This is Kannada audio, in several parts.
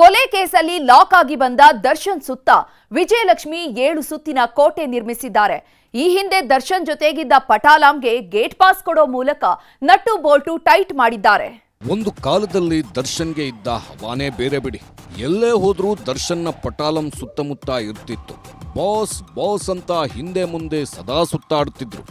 ಕೊಲೆ ಕೇಸಲ್ಲಿ ಲಾಕ್ ಆಗಿ ಬಂದ ದರ್ಶನ್ ಸುತ್ತ ವಿಜಯಲಕ್ಷ್ಮಿ ಏಳು ಸುತ್ತಿನ ಕೋಟೆ ನಿರ್ಮಿಸಿದ್ದಾರೆ. ಈ ಹಿಂದೆ ದರ್ಶನ್ ಜೊತೆಗಿದ್ದ ಪಟಾಲಾಂಗೆ ಗೇಟ್ ಪಾಸ್ ಕೊಡೋ ಮೂಲಕ ನಟ್ಟು ಬೋಲ್ಟು ಟೈಟ್ ಮಾಡಿದ್ದಾರೆ. ಒಂದು ಕಾಲದಲ್ಲಿ ದರ್ಶನ್ಗೆ ಇದ್ದ ಹವಾನೇ ಬೇರೆ ಬಿಡಿ. ಎಲ್ಲೇ ಹೋದ್ರೂ ದರ್ಶನ್ನ ಪಟಾಲಂ ಸುತ್ತಮುತ್ತ ಇರ್ತಿತ್ತು. ಬಾಸ್ ಬಾಸ್ ಅಂತ ಹಿಂದೆ ಮುಂದೆ ಸದಾ ಸುತ್ತಾಡುತ್ತಿದ್ರು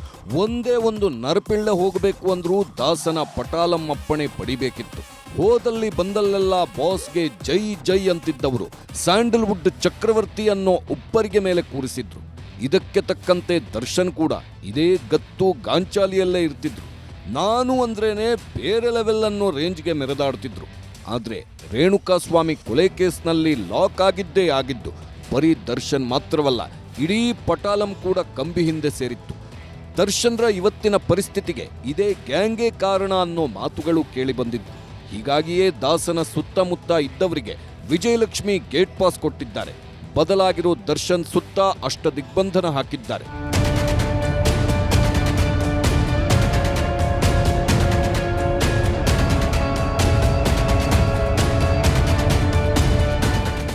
ಒಂದೇ ಒಂದು ನರಪಿಳ್ಳೆ ಹೋಗಬೇಕು ಅಂದ್ರೂ ದಾಸನ ಪಟಾಲಂ ಅಪ್ಪಣೆ ಪಡಿಬೇಕಿತ್ತು. ಹೋದಲ್ಲಿ ಬಂದಲ್ಲೆಲ್ಲ ಬಾಸ್ಗೆ ಜೈ ಜೈ ಅಂತಿದ್ದವರು. ಸ್ಯಾಂಡಲ್ವುಡ್ ಚಕ್ರವರ್ತಿ ಅನ್ನೋ ಉಪ್ಪರಿಗೆ ಮೇಲೆ ಕೂರಿಸಿದ್ರು. ಇದಕ್ಕೆ ತಕ್ಕಂತೆ ದರ್ಶನ್ ಕೂಡ ಇದೇ ಗತ್ತು ಗಾಂಚಾಲಿಯಲ್ಲೇ ಇರ್ತಿದ್ರು. ನಾನು ಅಂದ್ರೇನೆ ಬೇರೆ ಲೆವೆಲ್ ಅನ್ನೋ ರೇಂಜ್ಗೆ ಮೆರೆದಾಡ್ತಿದ್ರು. ಆದ್ರೆ ರೇಣುಕಾಸ್ವಾಮಿ ಕೊಲೆ ಕೇಸ್ನಲ್ಲಿ ಲಾಕ್ ಆಗಿದ್ದೇ ಆಗಿದ್ದು, ಬರೀ ದರ್ಶನ್ ಮಾತ್ರವಲ್ಲ, ಇಡೀ ಪಟಾಲಂ ಕೂಡ ಕಂಬಿ ಹಿಂದೆ ಸೇರಿತ್ತು. ದರ್ಶನ್ರ ಇವತ್ತಿನ ಪರಿಸ್ಥಿತಿಗೆ ಇದೇ ಗ್ಯಾಂಗೇ ಕಾರಣ ಅನ್ನೋ ಮಾತುಗಳು ಕೇಳಿಬಂದಿದ್ದು ಹೀಗಾಗಿಯೇ ದಾಸನ ಸುತ್ತಮುತ್ತ ಇದ್ದವರಿಗೆ ವಿಜಯಲಕ್ಷ್ಮಿ ಗೇಟ್ ಪಾಸ್ ಕೊಟ್ಟಿದ್ದಾರೆ. ಬದಲಾಗಿರೋ ದರ್ಶನ್ ಸುತ್ತ ಅಷ್ಟ ದಿಗ್ಬಂಧನ ಹಾಕಿದ್ದಾರೆ.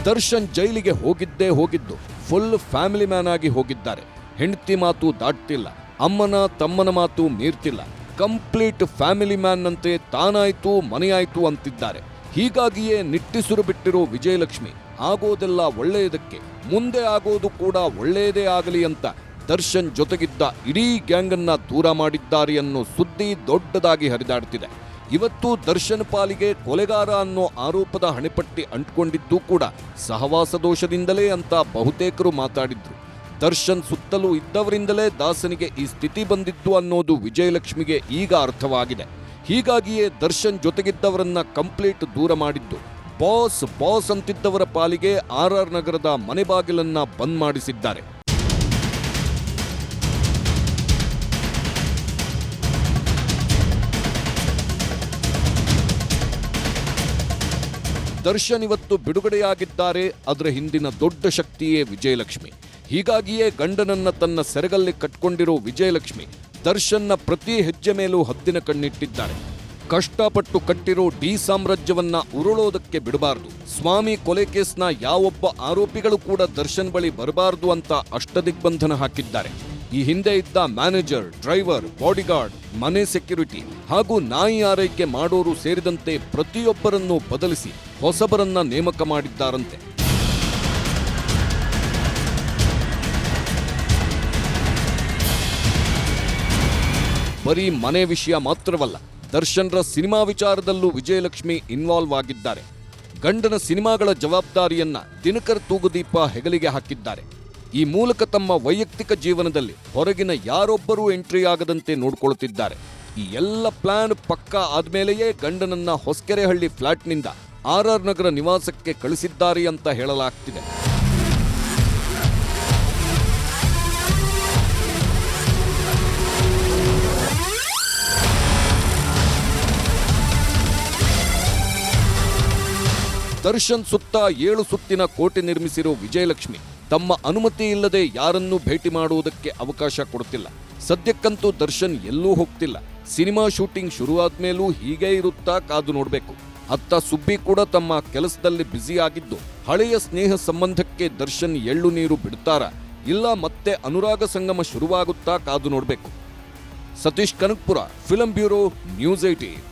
ದರ್ಶನ್ ಜೈಲಿಗೆ ಹೋಗಿದ್ದೇ ಹೋಗಿದ್ದು, ಫುಲ್ ಫ್ಯಾಮಿಲಿ ಮ್ಯಾನ್ ಆಗಿ ಹೋಗಿದ್ದಾರೆ. ಹೆಂಡತಿ ಮಾತು ದಾಟ್ತಿಲ್ಲ, ಅಮ್ಮನ ತಮ್ಮನ ಮಾತು ಮೀರ್ತಿಲ್ಲ. ಕಂಪ್ಲೀಟ್ ಫ್ಯಾಮಿಲಿ ಮ್ಯಾನ್ ತಾನಾಯಿತು ತಾನಾಯ್ತು, ಮನೆಯಾಯ್ತು ಅಂತಿದ್ದಾರೆ. ಹೀಗಾಗಿಯೇ ನಿಟ್ಟಿಸಿರು ಬಿಟ್ಟಿರೋ ವಿಜಯಲಕ್ಷ್ಮಿ ಆಗೋದೆಲ್ಲ ಒಳ್ಳೆಯದಕ್ಕೆ, ಮುಂದೆ ಆಗೋದು ಕೂಡ ಒಳ್ಳೆಯದೇ ಆಗಲಿ ಅಂತ ದರ್ಶನ್ ಜೊತೆಗಿದ್ದ ಇಡೀ ಗ್ಯಾಂಗನ್ನ ದೂರ ಮಾಡಿದ್ದಾರೆ ಅನ್ನೋ ಸುದ್ದಿ ದೊಡ್ಡದಾಗಿ ಹರಿದಾಡ್ತಿದೆ. ಇವತ್ತು ದರ್ಶನ್ ಪಾಲಿಗೆ ಕೊಲೆಗಾರ ಅನ್ನೋ ಆರೋಪದ ಹಣೆಪಟ್ಟಿ ಅಂಟ್ಕೊಂಡಿದ್ದು ಕೂಡ ಸಹವಾಸ ದೋಷದಿಂದಲೇ ಅಂತ ಬಹುತೇಕರು ಮಾತಾಡಿದ್ರು. ದರ್ಶನ್ ಸುತ್ತಲೂ ಇದ್ದವರಿಂದಲೇ ದಾಸನಿಗೆ ಈ ಸ್ಥಿತಿ ಬಂದಿತ್ತು ಅನ್ನೋದು ವಿಜಯಲಕ್ಷ್ಮಿಗೆ ಈಗ ಅರ್ಥವಾಗಿದೆ. ಹೀಗಾಗಿಯೇ ದರ್ಶನ್ ಜೊತೆಗಿದ್ದವರನ್ನ ಕಂಪ್ಲೀಟ್ ದೂರ ಮಾಡಿದ್ದು. ಬಾಸ್ ಬಾಸ್ ಅಂತಿದ್ದವರ ಪಾಲಿಗೆ ಆರ್ ಆರ್ ನಗರದ ಮನೆ ಬಾಗಿಲನ್ನ ಬಂದ್ ಮಾಡಿಸಿದ್ದಾರೆ. ದರ್ಶನ್ ಇವತ್ತು ಬಿಡುಗಡೆಯಾಗಿದ್ದಾರೆ. ಅದರ ಹಿಂದಿನ ದೊಡ್ಡ ಶಕ್ತಿಯೇ ವಿಜಯಲಕ್ಷ್ಮಿ. ಹೀಗಾಗಿಯೇ ಗಂಡನನ್ನ ತನ್ನ ಸೆರಗಲ್ಲಿ ಕಟ್ಕೊಂಡಿರೋ ವಿಜಯಲಕ್ಷ್ಮಿ ದರ್ಶನ್ನ ಪ್ರತಿ ಹೆಜ್ಜೆ ಮೇಲೂ ಹದ್ದಿನ ಕಣ್ಣಿಟ್ಟಿದ್ದಾರೆ. ಕಷ್ಟಪಟ್ಟು ಕಟ್ಟಿರೋ ಡಿ ಸಾಮ್ರಾಜ್ಯವನ್ನ ಉರುಳೋದಕ್ಕೆ ಬಿಡಬಾರದು. ಸ್ವಾಮಿ ಕೊಲೆ ಕೇಸ್ನ ಯಾವೊಬ್ಬ ಆರೋಪಿಗಳು ಕೂಡ ದರ್ಶನ್ ಬಳಿ ಬರಬಾರದು ಅಂತ ಅಷ್ಟದಿಗ್ಬಂಧನ ಹಾಕಿದ್ದಾರೆ. ಈ ಹಿಂದೆ ಇದ್ದ ಮ್ಯಾನೇಜರ್, ಡ್ರೈವರ್, ಬಾಡಿಗಾರ್ಡ್, ಮನೆ ಸೆಕ್ಯೂರಿಟಿ ಹಾಗೂ ನಾಯಿ ಆರೈಕೆ ಮಾಡೋರು ಸೇರಿದಂತೆ ಪ್ರತಿಯೊಬ್ಬರನ್ನು ಬದಲಿಸಿ ಹೊಸಬರನ್ನ ನೇಮಕ ಮಾಡಿದ್ದಾರಂತೆ. ಬರೀ ಮನೆ ವಿಷಯ ಮಾತ್ರವಲ್ಲ, ದರ್ಶನ್ರ ಸಿನಿಮಾ ವಿಚಾರದಲ್ಲೂ ವಿಜಯಲಕ್ಷ್ಮಿ ಇನ್ವಾಲ್ವ್ ಆಗಿದ್ದಾರೆ. ಗಂಡನ ಸಿನಿಮಾಗಳ ಜವಾಬ್ದಾರಿಯನ್ನ ದಿನಕರ್ ತೂಗುದೀಪ ಹೆಗಲಿಗೆ ಹಾಕಿದ್ದಾರೆ. ಈ ಮೂಲಕ ತಮ್ಮ ವೈಯಕ್ತಿಕ ಜೀವನದಲ್ಲಿ ಹೊರಗಿನ ಯಾರೊಬ್ಬರೂ ಎಂಟ್ರಿ ಆಗದಂತೆ ನೋಡ್ಕೊಳ್ತಿದ್ದಾರೆ. ಈ ಎಲ್ಲ ಪ್ಲಾನ್ ಪಕ್ಕಾ ಆದ್ಮೇಲೆಯೇ ಗಂಡನನ್ನ ಹೊಸಕೆರೆಹಳ್ಳಿ ಫ್ಲಾಟ್ನಿಂದ ಆರ್ ಆರ್ ನಗರ ನಿವಾಸಕ್ಕೆ ಕಳಿಸಿದ್ದಾರೆ ಅಂತ ಹೇಳಲಾಗ್ತಿದೆ. ದರ್ಶನ್ ಸುತ್ತ ಏಳು ಸುತ್ತಿನ ಕೋಟೆ ನಿರ್ಮಿಸಿರೋ ವಿಜಯಲಕ್ಷ್ಮಿ ತಮ್ಮ ಅನುಮತಿ ಇಲ್ಲದೆ ಯಾರನ್ನೂ ಭೇಟಿ ಮಾಡುವುದಕ್ಕೆ ಅವಕಾಶ ಕೊಡುತ್ತಿಲ್ಲ. ಸದ್ಯಕ್ಕಂತೂ ದರ್ಶನ್ ಎಲ್ಲೂ ಹೋಗ್ತಿಲ್ಲ. ಸಿನಿಮಾ ಶೂಟಿಂಗ್ ಶುರುವಾದ ಮೇಲೂ ಹೀಗೆ ಇರುತ್ತಾ ಕಾದು ನೋಡಬೇಕು. ಅತ್ತ ಸುಬ್ಬಿ ಕೂಡ ತಮ್ಮ ಕೆಲಸದಲ್ಲಿ ಬ್ಯುಸಿ ಆಗಿದ್ದು, ಹಳೆಯ ಸ್ನೇಹ ಸಂಬಂಧಕ್ಕೆ ದರ್ಶನ್ ಎಳ್ಳು ನೀರು ಬಿಡ್ತಾರಾ. ಇಲ್ಲ ಮತ್ತೆ ಅನುರಾಗ ಸಂಗಮ ಶುರುವಾಗುತ್ತಾ ಕಾದು ನೋಡಬೇಕು. Satish Kanakpura, film bureau, news eighteen